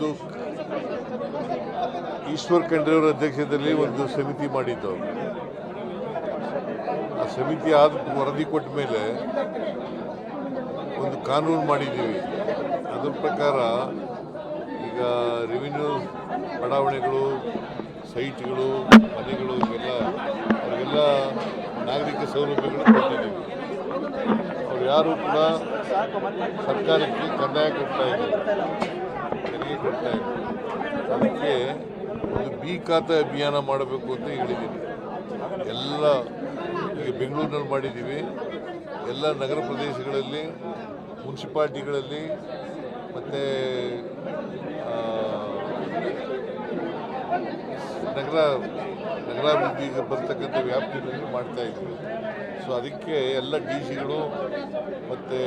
ಒಂದು ಈಶ್ವರ್ ಖಂಡ್ರೆಯವರ ಅಧ್ಯಕ್ಷತೆಯಲ್ಲಿ ಒಂದು ಸಮಿತಿ ಮಾಡಿದ್ದು. ಆ ಸಮಿತಿ ಆದ ವರದಿ ಕೊಟ್ಟ ಮೇಲೆ ಒಂದು ಕಾನೂನು ಮಾಡಿದ್ದೀವಿ. ಅದರ ಪ್ರಕಾರ ಈಗ ರೆವಿನ್ಯೂ ಬಡಾವಣೆಗಳು ಸೈಟ್ಗಳು ಮನೆಗಳು ಇವೆಲ್ಲ, ಅವರಿಗೆಲ್ಲ ನಾಗರಿಕ ಸೌಲಭ್ಯಗಳು ಕೊಟ್ಟಿದ್ದೀವಿ. ಅವ್ರು ಯಾರು ಕೂಡ ಸರ್ಕಾರಕ್ಕೆ ಕಂದಾಯ ಕೊಡ್ತಾ ಇದ್ದಾರೆ. ತೆರಿಗೆ ಕೊಡ್ತಾ ಇದ್ದಾರೆ ಅದಕ್ಕೆ ಒಂದು ಬಿ ಖಾತೆ ಅಭಿಯಾನ ಮಾಡಬೇಕು ಅಂತ ಹೇಳಿದ್ದೀನಿ. ಎಲ್ಲ ಈಗ ಬೆಂಗಳೂರಿನಲ್ಲಿ ಮಾಡಿದ್ದೀವಿ. ಎಲ್ಲ ನಗರ ಪ್ರದೇಶಗಳಲ್ಲಿ, ಮುನ್ಸಿಪಾಲ್ಟಿಗಳಲ್ಲಿ, ಮತ್ತು ನಗರ ನಗರಾಭಿವೃದ್ಧಿಗೆ ಬರ್ತಕ್ಕಂಥ ವ್ಯಾಪ್ತಿಗಳಲ್ಲಿ ಮಾಡ್ತಾ ಇದ್ದೀವಿ. ಸೊ ಅದಕ್ಕೆ ಎಲ್ಲ ಡಿ ಸಿಗಳು, ಮತ್ತು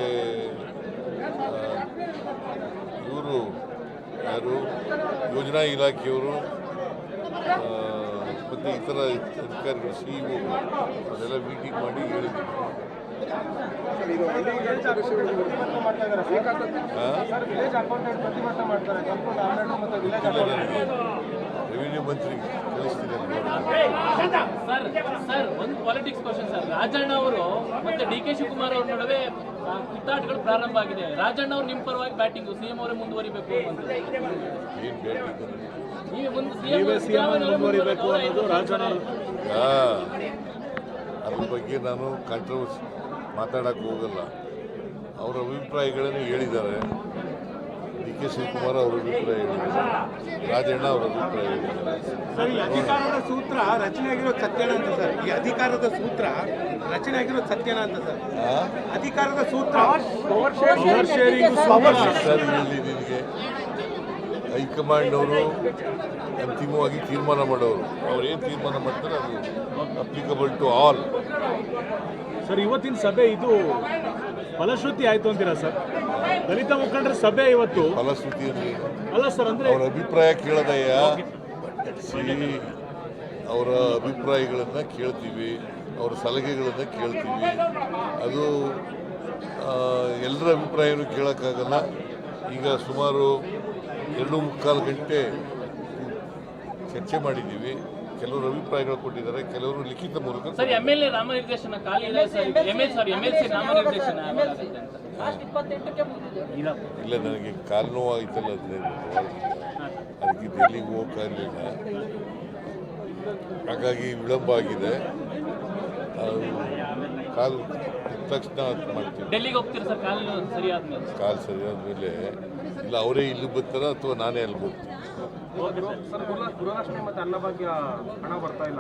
ಇವರು ಯಾರು? ಯೋಜನಾ ಇಲಾಖೆಯವರು ಮತ್ತು ಇತರ ಅಧಿಕಾರಿಗಳು, ಸಿ ಇ ಅದೆಲ್ಲ ಮೀಟಿಂಗ್ ಮಾಡಿ ನನಗೆ ರೆವಿನ್ಯೂ ಮಂತ್ರಿ ಕಳಿಸ್ತೀನಿ ಸರ್ ಸರ್ ಒಂದು ಪಾಲಿಟಿಕ್ಸ್ ಕ್ವಶನ್ ಸರ್. ರಾಜಣ್ಣ ಅವರು ಮತ್ತೆ ಡಿ ಕೆ ಶಿವಕುಮಾರ್ ಅವ್ರ ನಡುವೆ ಕಿತ್ತಾಟಗಳು ಪ್ರಾರಂಭ ಆಗಿದೆ. ರಾಜಣ್ಣ ಅವರು ನಿಮ್ಮ ಪರವಾಗಿ ಬ್ಯಾಟಿಂಗ್ ಸಿಎಂ ಅವರೇ ಮುಂದುವರಿಬೇಕು ಮುಂದುವರಿಬೇಕು ಅನ್ನೋದು ರಾಜಣ್ಣ ಅದ್ರ ಬಗ್ಗೆ ನಾನು ಕಾಂಟ್ರವರ್ಸಿ ಮಾತಾಡಕ್ಕೆ ಹೋಗಲ್ಲ. ಅವರ ಅಭಿಪ್ರಾಯಗಳನ್ನು ಹೇಳಿದ್ದಾರೆ. ಕೆ ಶಿವಕುಮಾರ್ ಅವರ ಅಭಿಪ್ರಾಯ ರಾಜಣ್ಣ ಅವರ ಅಭಿಪ್ರಾಯ ಸರ್ ಈ ಅಧಿಕಾರದ ಸೂತ್ರ ರಚನೆ ಆಗಿರೋದು ಸತ್ಯನ ಅಂತ ಸರ್. ಈ ಅಧಿಕಾರದ ಸೂತ್ರ ರಚನೆ ಆಗಿರೋದು ಸತ್ಯನ ಅಂತ ಸರ್. ಅಧಿಕಾರದ ಸೂತ್ರ. ಹೈಕಮಾಂಡ್ ಸರ್ ಹೇಳಿ ನಿನಗೆ ಹೈಕಮಾಂಡ್ನವರು ಅಂತಿಮವಾಗಿ ತೀರ್ಮಾನ ಮಾಡೋರು. ಅವ್ರು ಏನು ತೀರ್ಮಾನ ಮಾಡ್ತಾರೆ ಅದು ಅಪ್ಲಿಕಬಲ್ ಟು ಆಲ್ ಸರ್ ಇವತ್ತಿನ ಸಭೆ ಇದು ಫಲಶ್ರುತಿ ಆಯಿತು ಅಂತೀರಾ ಸರ್? ದಲಿತ ಮುಖಂಡರ ಸಭೆ ಇವತ್ತು. ಫಲಶ್ರುತಿಯಲ್ಲಿ ಅಲ್ಲ ಸರ್ ಅಂದ್ರೆ ಅವರ ಅಭಿಪ್ರಾಯ ಕೇಳದಯ್ಯ ಸಿ ಅವರ ಅಭಿಪ್ರಾಯಗಳನ್ನು ಕೇಳ್ತೀವಿ ಅವರ ಸಲಹೆಗಳನ್ನು ಕೇಳ್ತೀವಿ. ಅದು ಎಲ್ಲರ ಅಭಿಪ್ರಾಯನೂ ಕೇಳೋಕ್ಕಾಗಲ್ಲ. ಈಗ ಸುಮಾರು ಎರಡು ಮುಕ್ಕಾಲು ಗಂಟೆ ಚರ್ಚೆ ಮಾಡಿದ್ದೀವಿ. ಕೆಲವರು ಅಭಿಪ್ರಾಯಗಳು ಕೊಟ್ಟಿದ್ದಾರೆ ಕೆಲವರು ಲಿಖಿತ ಮೂಲಕ ಸರ್ ಎಂ ಎಲ್ ಎ ನಾಮನಿರ್ದೇಶನ ಖಾಲಿ ಇದೆ sir. M L sir M L C ನಾಮನಿರ್ದೇಶನ ಇಲ್ಲ. ನನಗೆ ಕಾಲು ನೋವಾಯ್ತಲ್ಲ ಅದಕ್ಕೆ ಡೆಲ್ಲಿಗೆ ಹೋಗೋಕ್ಕಾಗಲಿಲ್ಲ ಹಾಗಾಗಿ ವಿಳಂಬ ಆಗಿದೆ. ಕಾಲು ತಕ್ಷಣ ಮಾಡ್ತೀವಿ ಡೆಲ್ಲಿಗೆ ಹೋಗ್ತೀರಾ ಸರ್? ಕಾಲು ಸರಿ ಆದ್ಮೇಲೆ ಕಾಲು ಸರಿಯಾದ ಮೇಲೆ ಇಲ್ಲ ಅವರೇ ಇಲ್ಲಿ ಬರ್ತಾರ ಅಥವಾ ನಾನೇ ಅಲ್ಲಿ ಬರ್ತೀನಿ? ಸರ್. ಗೃಹಲಕ್ಷ್ಮಿ ಮತ್ತು ಅನ್ನಭಾಗ್ಯ ಹಣ ಬರ್ತಾ ಇಲ್ಲ.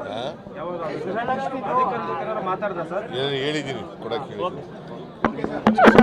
ಯಾವಾಗ ಅಧಿಕಾರಿಗಳು ಏನಾದ್ರು ಮಾತಾಡ್ದ ಸರ್? ಏನು ಹೇಳಿದ್ದೀನಿ. ಕೊಡಕ್ಕೆ